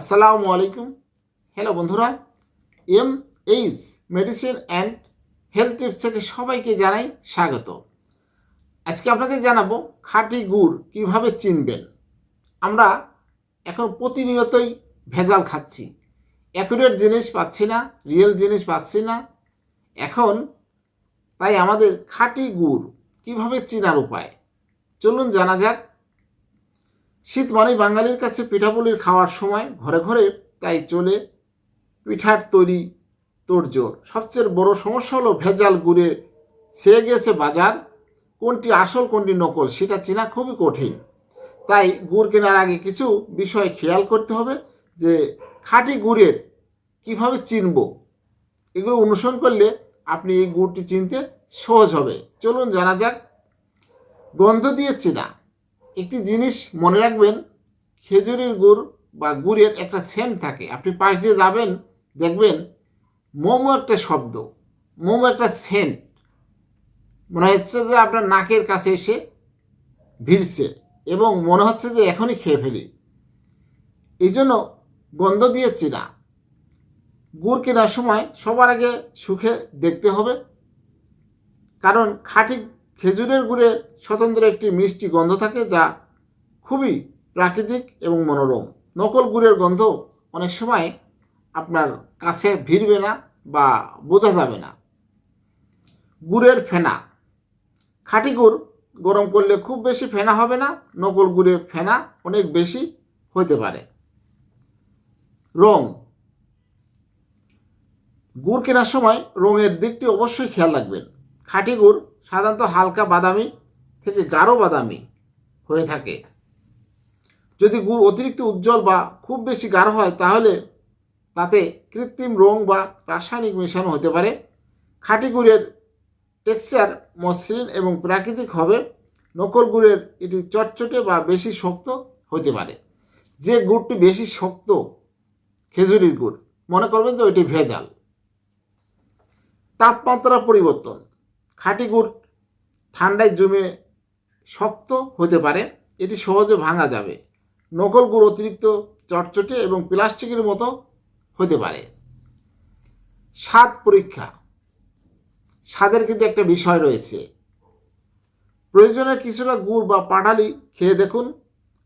আসসালামু আলাইকুম। হ্যালো বন্ধুরা, M H medicine and health tips থেকে সবাইকে জানাই স্বাগত। আজকে আপনাদের জানাব খাঁটি গুড় কীভাবে চিনবেন। আমরা এখন প্রতিনিয়তই ভেজাল খাচ্ছি। অ্যাকুরেট জিনিস পাচ্ছি না, রিয়েল জিনিস পাচ্ছি না। এখন তাই আমাদের খাঁটি গুড় কীভাবে চেনার উপায়? চলুন জানা যাক শীত মানেই বাঙালির কাছে পিঠাপুলির খাওয়ার সময়। ঘরে ঘরে তাই চলে পিঠার তৈরি তোড়জোড়। সবচেয়ে বড় সমস্যা হলো ভেজাল গুড়ে ছেয়ে গেছে বাজার। কোনটি আসল, কোনটি নকল, সেটা চেনা খুবই কঠিন। তাই গুড় কেনার আগে কিছু বিষয় খেয়াল করতে হবে যে খাঁটি গুড়ের কীভাবে চিনব? এগুলো অনুসরণ করলে আপনি এই গুড়টি চিনতে সহজ হবে। চলুন জানা যাক, গন্ধ দিয়ে চেনা। একটি জিনিস মনে রাখবেন, খেজুরের গুড় বা গুড়ের একটা সেন্ট থাকে। আপনি পাশ দিয়ে যাবেন, দেখবেন মোমো একটা শব্দ, মোমো একটা সেন্ট মনে হচ্ছে যে আপনার নাকের কাছে এসে ভিড়ছে এবং মনে হচ্ছে যে এখনই খেয়ে ফেলি। এই জন্য গন্ধ দিয়ে চেনা গুড় কেনার সময় সবার আগে সুখে দেখতে হবে। কারণ খাঁটি খেজুরের গুড়ে স্বতন্ত্র একটি মিষ্টি গন্ধ থাকে যা খুবই প্রাকৃতিক এবং মনোরম। নকল গুড়ের গন্ধ অনেক সময় আপনার কাছে ভিড়বে না বা বোঝা যাবে না। গুড়ের ফেনা। খাঁটি গুড় গরম করলে খুব বেশি ফেনা হবে না, নকল গুড়ে ফেনা অনেক বেশি হতে পারে। রং। গুড় কেনার সময় রঙের দিকটি অবশ্যই খেয়াল রাখবেন। খাঁটি গুড় সাধারণত হালকা বাদামি থেকে গাঢ় বাদামি হয়ে থাকে। যদি গুড় অতিরিক্ত উজ্জ্বল বা খুব বেশি গাঢ় হয়, তাহলে তাতে কৃত্রিম রং বা রাসায়নিক মেশানো হতে পারে। খাঁটি গুড়ের টেক্সচার মসৃণ এবং প্রাকৃতিক হবে। নকল গুড়ের এটি চটচটে বা বেশি শক্ত হতে পারে। যে গুড়টি বেশি শক্ত, খেজুরির গুড়, মনে করবেন যে ওইটি ভেজাল। তাপমাত্রা পরিবর্তন। খাঁটি গুড় ঠান্ডায় জমে শক্ত হতে পারে, এটি সহজে ভাঙা যাবে। নকল গুড় অতিরিক্ত চটচটে এবং প্লাস্টিকের মতো হতে পারে। স্বাদ পরীক্ষা। স্বাদের কিন্তু একটা বিষয় রয়েছে। প্রয়োজনে কিছুটা গুড় বা পাটালি খেয়ে দেখুন,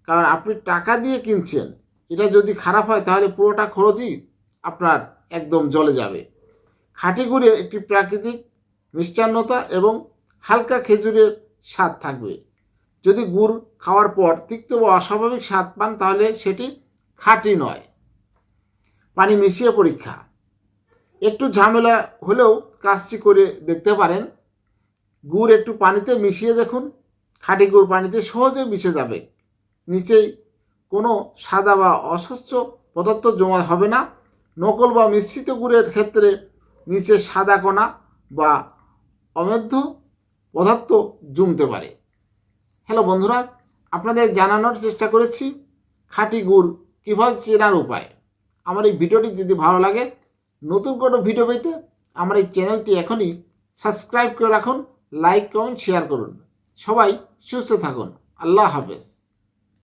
কারণ আপনি টাকা দিয়ে কিনছেন। এটা যদি খারাপ হয়, তাহলে পুরোটা খরচই আপনার একদম জলে যাবে। খাঁটি গুড়ে একটি প্রাকৃতিক মিষ্টান্নতা এবং হালকা খেজুরের স্বাদ থাকবে। যদি গুড় খাওয়ার পর তিক্ত বা অস্বাভাবিক স্বাদ পান, তাহলে সেটি খাঁটি নয়। পানি মিশিয়ে পরীক্ষা। একটু ঝামেলা হলেও কাজটি করে দেখতে পারেন। গুড় একটু পানিতে মিশিয়ে দেখুন। খাঁটি গুড় পানিতে সহজে মিশে যাবে। নিচেই কোনো সাদা বা অস্বচ্ছ পদার্থ জমা হবে না। নকল বা মিশ্রিত গুড়ের ক্ষেত্রে নিচে সাদা কণা বা অমেধ্য পদার্থ জমতে পারে। হ্যালো বন্ধুরা, আপনাদের জানানোর চেষ্টা করেছি খাঁটি গুড় কীভাবে চেনার উপায়। আমার এই ভিডিওটি যদি ভালো লাগে, নতুন কোনো ভিডিও পেতে আমার এই চ্যানেলটি এখনই সাবস্ক্রাইব করে রাখুন, লাইক, কমেন্ট শেয়ার করুন। সবাই সুস্থ থাকুন। আল্লাহ হাফেজ।